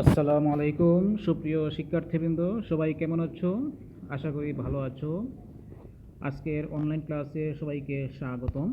আসসালামু আলাইকুম, সুপ্রিয় শিক্ষার্থীবৃন্দ, সবাই কেমন আছো? আশা করি ভালো আছো। আজকের অনলাইন ক্লাসে সবাইকে স্বাগতম।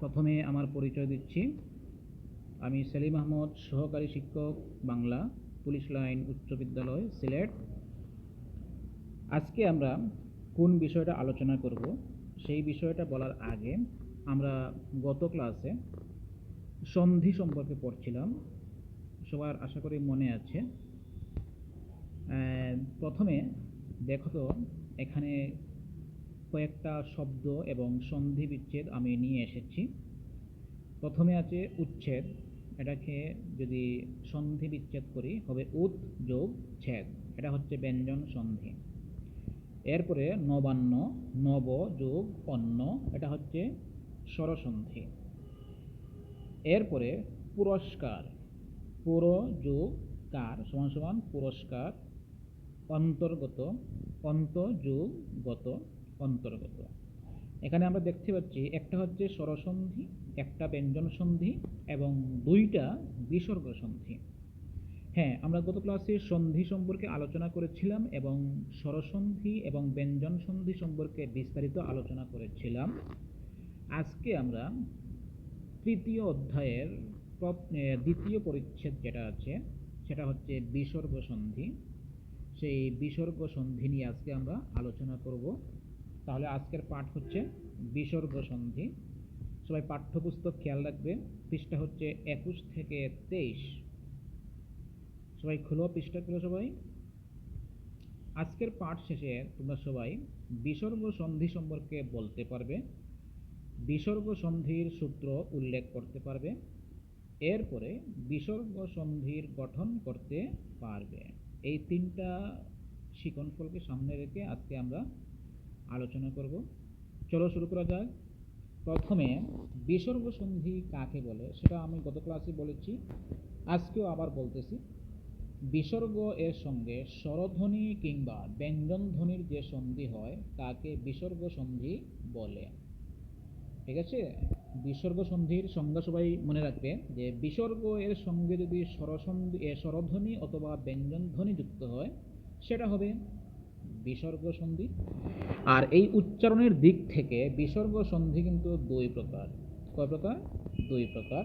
প্রথমে আমার পরিচয় দিচ্ছি। আমি সেলিম আহমদ, সহকারী শিক্ষক, বাংলা, পুলিশ লাইন, উচ্চ বিদ্যালয়, সিলেট। আজকে আমরা কোন বিষয়টা আলোচনা করব, সেই বিষয়টা বলার আগে আমরা গত ক্লাসে সন্ধি সম্পর্কে পড়ছিলাম। সবার আশা করি মনে আছে। প্রথমে দেখো তো, এখানে কয়েকটা শব্দ এবং সন্ধি বিচ্ছেদ আমি নিয়ে এসেছি। প্রথমে আছে উচ্ছেদ। এটাকে যদি সন্ধি বিচ্ছেদ করি, হবে উত যোগ ছেদ। এটা হচ্ছে ব্যঞ্জন সন্ধি। এরপরে নবান্ন, নব যোগ অন্ন এটা হচ্ছে স্বরসন্ধি। এরপরে পুরস্কার পুর যোগ কার সমান সমান পুরস্কার, অন্তর্গত অন্ত যোগ গত অন্তর্গত। এখানে আমরা দেখতে পাচ্ছি, একটা হচ্ছে স্বরসন্ধি, একটা ব্যঞ্জন সন্ধি এবং দুইটা বিসর্গ সন্ধি হ্যাঁ আমরা গত ক্লাসে সন্ধি সম্পর্কে আলোচনা করেছিলাম এবং স্বরসন্ধি এবং ব্যঞ্জন সন্ধি সম্পর্কে বিস্তারিত আলোচনা করেছিলাম। আজকে আমরা তৃতীয় অধ্যায়ের দ্বিতীয় পরিচ্ছেদ যেটা আছে, সেটা হচ্ছে বিসর্গ সন্ধি। সেই বিসর্গ সন্ধি নিয়ে আজকে আমরা আলোচনা করব। তাহলে আজকের পাঠ হচ্ছে বিসর্গ সন্ধি। সবাই পাঠ্যপুস্তক খেয়াল রাখবে। পৃষ্ঠা হচ্ছে একুশ থেকে তেইশ। সবাই খুলো পৃষ্ঠা খুলো সবাই। আজকের পাঠ শেষে তোমরা সবাই বিসর্গ সন্ধি সম্পর্কে বলতে পারবে। বিসর্গ সন্ধির সূত্র উল্লেখ করতে পারবে। এরপরে বিসর্গ সন্ধির গঠন করতে পারবে। এই তিনটা শিকনফলকে সামনে রেখে আজকে আমরা আলোচনা করব। চলো শুরু করা যাক। প্রথমে বিসর্গ সন্ধি কাকে বলে? সেটা আমি গত ক্লাসে বলেছি, আজকেও আবার বলতেছি। বিসর্গ এর সঙ্গে স্বরধ্বনি কিংবা ব্যঞ্জন ধ্বনির যে সন্ধি হয়, তাকে বিসর্গ সন্ধি বলে। ঠিক আছে? বিসর্গ সন্ধির সংজ্ঞা সবাই মনে রাখবে যে বিসর্গ এর সঙ্গে যদি স্বরসন্ধি স্বরধ্বনি অথবা ব্যঞ্জন ধ্বনি যুক্ত হয়, সেটা হবে বিসর্গ সন্ধি। আর এই উচ্চারণের দিক থেকে বিসর্গ সন্ধি কিন্তু দুই প্রকার। কয় প্রকার? দুই প্রকার।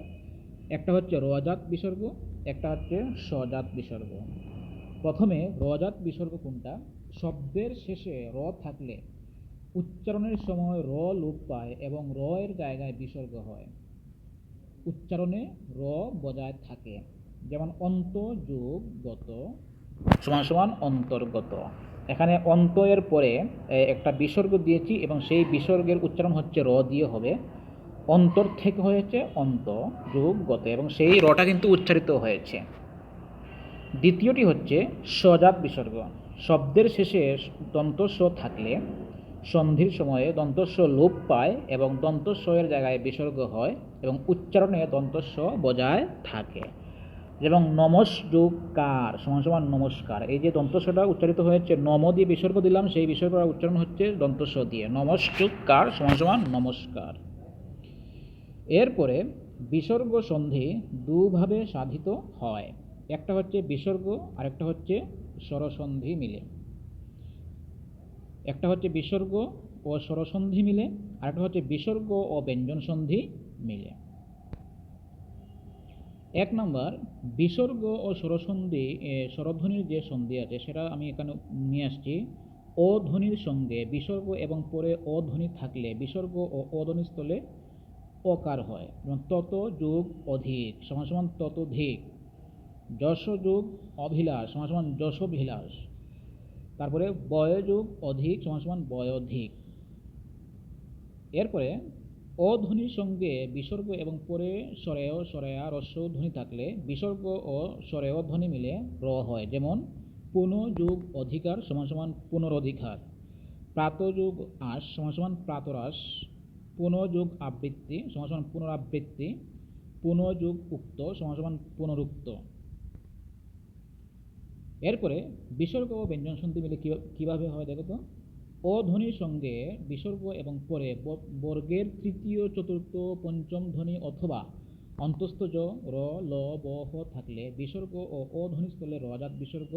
একটা হচ্ছে রজাত বিসর্গ, একটা হচ্ছে স্বজাত বিসর্গ। প্রথমে রজাত বিসর্গ কোনটা? শব্দের শেষে র থাকলে উচ্চারণের সময় র লোপ পায় এবং র এর জায়গায় বিসর্গ হয়। উচ্চারণে র বজায় থাকে, যেমন অন্ত, যোগ, গত। সমান সমান অন্তর্গত। এখানে অন্ত এর পরে একটা বিসর্গ দিয়েছি এবং সেই বিসর্গের উচ্চারণ হচ্ছে র দিয়ে হবে। অন্তর থেকে হয়েছে অন্ত, যোগ, গত এবং সেই রটা কিন্তু উচ্চারিত হয়েছে। দ্বিতীয়টি হচ্ছে সজাত বিসর্গ। শব্দের শেষে দন্ত স থাকলে সন্ধির সময়ে দন্তস্ব লোপ পায় এবং দন্তস্ব এর জায়গায় বিসর্গ হয় এবং উচ্চারণে দন্তস্ব বজায় থাকে। এবং নমস যোগ কার সমান সমান নমস্কার। এই যে দন্তস্বটা উচ্চারিত হয়েছে, নম দিয়ে বিসর্গ দিলাম, সেই বিসর্গটা উচ্চারণ হচ্ছে দন্তস্ব দিয়ে। নমস যোগ কার সমান সমান নমস্কার। এরপরে বিসর্গ সন্ধি দুভাবে সাধিত হয়। একটা হচ্ছে বিসর্গ আর একটা হচ্ছে স্বরসন্ধি মিলে। একটা হচ্ছে বিসর্গ ও স্বরসন্ধি মিলে আর একটা হচ্ছে বিসর্গ ও ব্যঞ্জন সন্ধি মিলে। এক নম্বর, বিসর্গ ও স্বরসন্ধি স্বরধ্বনির যে সন্ধি আছে, সেটা আমি এখানে নিয়ে আসছি। অ ধ্বনির সঙ্গে বিসর্গ এবং পরে অ ধ্বনি থাকলে, বিসর্গ ও অধ্বনি স্থলে অকার হয়। যেমন তত যোগ অধিক, সমান সমান ততোধিক যশ যোগ অভিলাষ, সমান সমান যশোভিলাষ তারপরে বয়যোগ অধিক সমান সমান বয়োধিক এরপরে অধ্বনির সঙ্গে বিসর্গ এবং পরে স্বরেয়, স্বরেয়া, রস্য ধ্বনি থাকলে বিসর্গ ও স্বরেয় ধ্বনি মিলে র হয়। যেমন পুনযোগ অধিকার সমান সমান পুনরধিকার প্রাতযোগ আস সমান সমান প্রাতরাস পুনযোগ আবৃত্তি সমান সমান পুনরাবৃত্তি পুনযোগ উক্ত সমান সমান পুনরুক্ত। এরপরে বিসর্গ ও ব্যঞ্জন সন্ধি মিলে কীভাবে হয় দেখো তো? অ ধ্বনির সঙ্গে বিসর্গ এবং পরে বর্গের তৃতীয়, চতুর্থ, পঞ্চম ধ্বনি অথবা অন্তস্থ র, ল, ব, হ থাকলে বিসর্গ ও অধ্বনি স্থলে রজাত বিসর্গ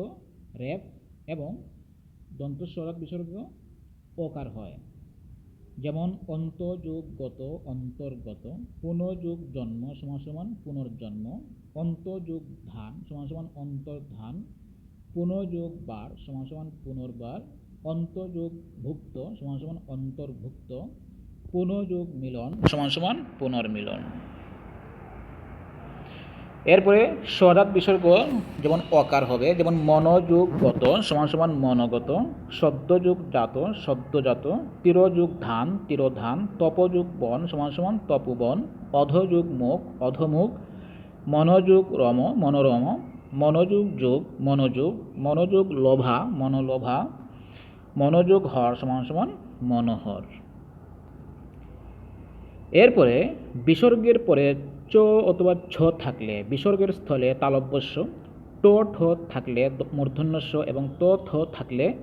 রেপ এবং দন্তস্বরাত বিসর্গ ওকার হয়। যেমন অন্তযুগগত, অন্তর্গত পুনযুগ জন্ম সমান সমান পুনর্জন্ম অন্তযুগ ধান সমান সমান অন্তর্ধান পুনযুগ বার সমান সমান পুনর্বার অন্তযুগ ভুক্ত সমান সমান অন্তর্ভুক্ত পুনযুগ মিলন, সমান সমান পুনর্মিলন। এরপরে স্বরাত বিসর্গ যেমন অকার হবে, যেমন মনোযোগগত, সমান সমান মনোগত সদ্যযুগ জাত সদ্যজাত তিরযুগ ধান তিরোধান তপযুগ বন সমান সমান তপোবন অধযুগ মুখ অধমুখ মনোযোগ রম মনোরম মনোযোগ যোগ, মনোযোগ মনোযোগ লোভা, মনোলোভা, মনোযোগ হর সমান সমান মনোহর। এরপরে বিসর্গের পরে চ অথবা ছ থাকলে, বিসর্গের স্থলে তালব্যস্য, ট, ঠ থাকলে মূর্ধন্যস্য এবং ত, থ থাকলে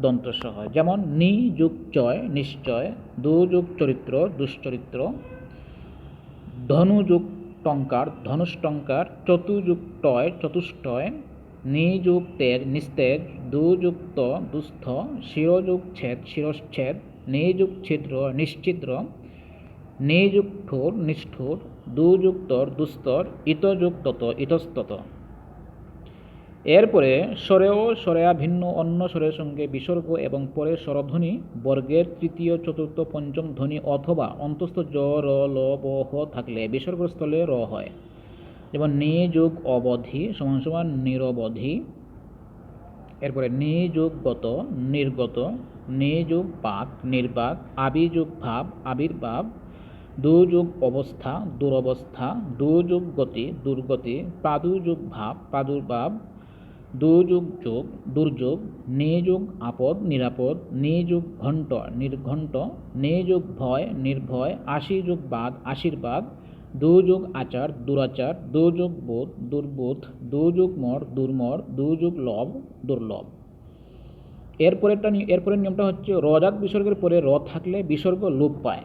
দন্তস্য হয়। যেমন নি যুগ চয়, নিশ্চয়, দু যুগ চরিত্র, দুশ্চরিত্র ধনুযুগ টঙ্কার ধনুষ্টঙ্কার চতুযুগ টয় চতুষ্টয় নিযুক্তের তেজ নিস্তেজ দুযুক্ত, দুস্থ শিরযুগ ছেদ শিরচ্ছেদ নিযুগ ছিদ্র নিশ্চিদ্র নিযুগ ঠোর নিষ্ঠুর, দুযুক্তর দুস্তর ইতযুক্তত, ইতস্তত। এরপরে স্বরেও স্বরেয়া ভিন্ন, অন্য স্বরের সঙ্গে বিসর্গ এবং পরে স্বরধ্বনি বর্গের তৃতীয়, চতুর্থ, পঞ্চম ধ্বনি অথবা অন্তস্থ জ, র, ল, ব, হ থাকলে বিসর্গস্থলে র হয়। যেমন নি, যুগ, অবধি সমান সমান নিরবধি। এরপরে নি গত, নির্গত। নি পাক, নির্বাক। আবি ভাব, আবির্ভাব। দুযুগ অবস্থা, দুরবস্থা। দুযুগ গতি, দুর্গতি। প্রাদুযুগ ভাব, প্রাদুর্ভাব। দুযুগ যোগ, দুর্যোগ, নিযুগ আপদ, নিরাপদ, নিযুগ ঘণ্ট, নির্ঘণ্ট, নিযুগ ভয়, নির্ভয় আশি যুগ বাদ, আশীর্বাদ, দুযুগ আচার, দুরাচার, দুযুগ বোধ, দুর্বোধ, দুযুগ মর, দুর্মর, দুযুগ লব, দুর্লভ। এরপরেরটা এরপরের নিয়মটা হচ্ছে রজাত বিসর্গের পরে র থাকলে বিসর্গ লোপ পায়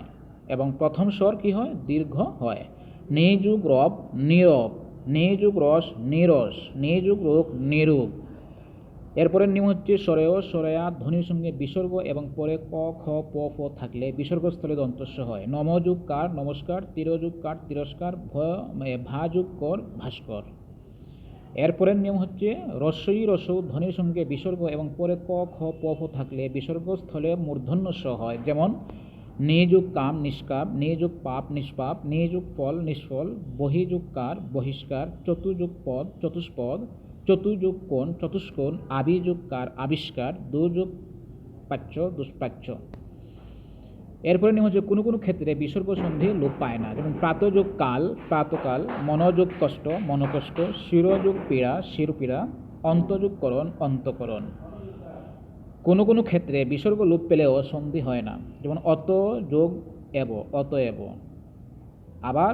এবং প্রথম স্বর কি হয়? দীর্ঘ হয়। নিযুগ রব, নীরব নিযুগ রস নিরস নিযুগ রোগ নিরোগ। এরপরের নিয়ম হচ্ছে স্বরেয় স্বরেয়া ধ্বনির সঙ্গে বিসর্গ এবং পরে ক, খ, প, ফ থাকলে বিসর্গস্থলে দন্তস্ব হয়। নমযুগ কার নমস্কার তিরযুগ কার তিরস্কার ভাযুগ কর ভাস্কর। এরপরের নিয়ম হচ্ছে রসই রসৌ ধ্বনির সঙ্গে বিসর্গ এবং পরে ক, খ, প, ফ থাকলে বিসর্গস্থলে মূর্ধন্য হয়। যেমন নিযুগ কাম নিষ্কাম নিযুগ পাপ নিষ্পাপ নিযুগ ফল নিষ্ফল বহিযুগ কার বহিষ্কার চতুর্যুগ পদ চতুষ্পদ চতুর্যুগ কোণ চতুষ্কোণ আবিযুগ কার আবিষ্কার দুযুগ পাচ্য দুষ্পাচ্য এরপরে নিয়ম হচ্ছে কোনো কোনো ক্ষেত্রে বিসর্গ সন্ধি লোপ পায় না। যেমন প্রাতযোগ কাল, প্রাতকাল, মনোযোগ কষ্ট, মনকষ্ট, শিরযোগ পীড়া, শিরপীড়া অন্তযোগ করণ অন্তকরণ। কোনো কোনো ক্ষেত্রে বিসর্গ লোপ পেলেও সন্ধি হয় না। যেমন, অত যোগ এব অতএব আবার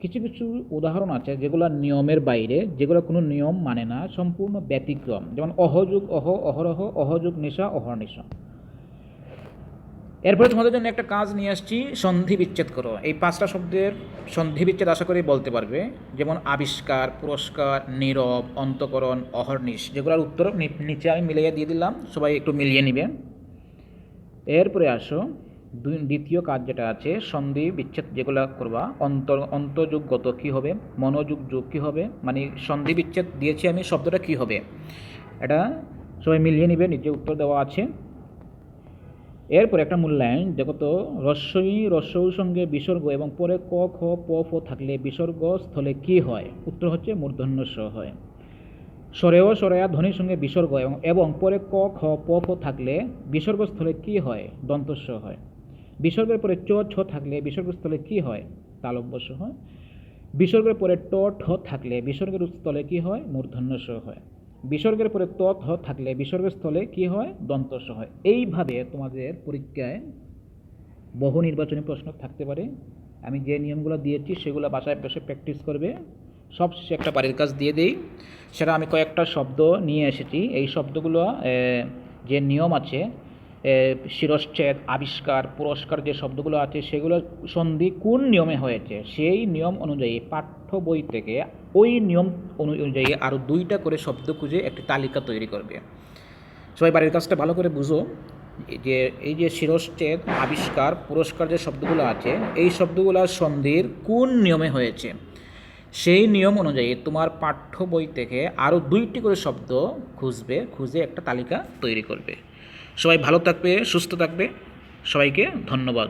কিছু কিছু উদাহরণ আছে যেগুলো নিয়মের বাইরে, যেগুলো কোনো নিয়ম মানে না, সম্পূর্ণ ব্যতিক্রম। যেমন অহযোগ অহ, অহরহ অহযোগ নিশা অহর্নিশা এরপরে তোমাদের জন্য একটা কাজ নিয়ে আসছি, সন্ধি বিচ্ছেদ করো। এই পাঁচটা শব্দের সন্ধি বিচ্ছেদ আশা করি বলতে পারবে। যেমন আবিষ্কার, পুরস্কার, নীরব, অন্তকরণ, অহর্নিশ, যেগুলোর উত্তর নিচে আমি মিলিয়ে দিয়ে দিলাম, সবাই একটু মিলিয়ে নিবে। এরপরে আসো দ্বিতীয় কাজ যেটা আছে, সন্ধি বিচ্ছেদ যেগুলো করবা, অন্তর অন্তযুগগত কী হবে, মনোযোগ যুগ কী হবে মানে সন্ধি বিচ্ছেদ দিয়েছি আমি, শব্দটা কী হবে। এটা সবাই মিলিয়ে নিবে, নিচে উত্তর দেওয়া আছে। এরপর একটা মূল্যায়ন, দেখো তো রস্বই রস্যৌ সঙ্গে বিসর্গ এবং পরে ক, খ, প, ফ থাকলে বিসর্গ স্থলে কি হয়? উত্তর হচ্ছে মূর্ধন্য স হয়। স্বরেও স্বরেয়া ধ্বনির সঙ্গে বিসর্গ এবং এবং পরে ক, খ, প, ফ থাকলে বিসর্গ স্থলে কি হয়? দন্তস্ব হয়। বিসর্গের পরে চ, ছ থাকলে বিসর্গস্থলে কি হয়? তালব্যস্য হয়। বিসর্গের পরে ট, ঠ থাকলে বিসর্গের স্থলে কি হয়? মূর্ধন্য স হয়। বিসর্গের পরে তত থ থাকলে বিসর্গের স্থলে কি হয়? দন্তস হয়। এইভাবে তোমাদের পরীক্ষায় বহু নির্বাচনী প্রশ্ন থাকতে পারে। আমি যে নিয়মগুলো দিয়েছি সেগুলো বাসায় বসে প্র্যাকটিস করবে। সবশেষে একটা বাড়ির কাজ দিয়ে দিই। সেটা আমি কয়েকটা শব্দ নিয়ে এসেছি। এই শব্দগুলো যে নিয়ম আছে শিরশ্ছেদ, আবিষ্কার, পুরস্কার যে শব্দগুলো আছে, সেগুলো সন্ধি কোন নিয়মে হয়েছে? সেই নিয়ম অনুযায়ী, পাঠ্য বই থেকে ওই নিয়ম অনুযায়ী আরও দুইটা করে শব্দ খুঁজে একটি তালিকা তৈরি করবে। সবাই বাড়ির কাজটা ভালো করে বুঝো। যে, এই যে শিরশ্ছেদ, আবিষ্কার, পুরস্কার যে শব্দগুলো আছে, এই শব্দগুলো সন্ধির কোন নিয়মে হয়েছে? সেই নিয়ম অনুযায়ী তোমার পাঠ্য বই থেকে আরও দুইটি করে শব্দ খুঁজবে, খুঁজে একটা তালিকা তৈরি করবে। সবাই ভালো থাকবে সুস্থ থাকবে। সবাইকে ধন্যবাদ।